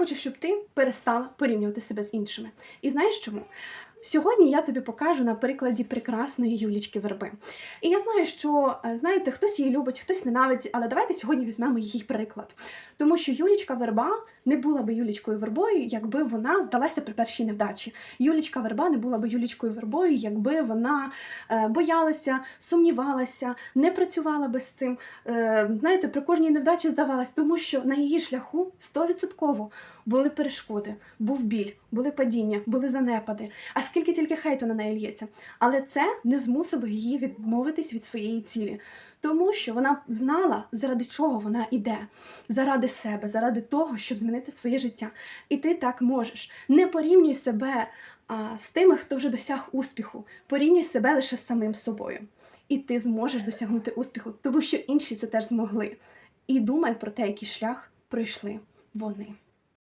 хочу, щоб ти перестала порівнювати себе з іншими. І знаєш чому? Сьогодні я тобі покажу на прикладі прекрасної Юлічки Верби. І я знаю, що е, знаєте, хтось її любить, хтось ненавидить, але давайте сьогодні візьмемо її приклад. Тому що Юлічка Верба не була би Юлічкою Вербою, якби вона здалася при першій невдачі. Юлічка Верба не була би Юлічкою Вербою, якби вона е, боялася, сумнівалася, не працювала би з цим. Е, знаєте, при кожній невдачі здавалась, тому що на її шляху 100% були перешкоди, був біль, були падіння, були занепади. А скільки тільки хейту на неї лється. Але це не змусило її відмовитись від своєї цілі, тому що вона знала, заради чого вона іде, заради себе, заради того, щоб змінити своє життя. І ти так можеш. Не порівнюй себе а, з тими, хто вже досяг успіху. Порівнюй себе лише з самим собою. І ти зможеш досягнути успіху, тому що інші це теж змогли. І думай про те, який шлях пройшли вони.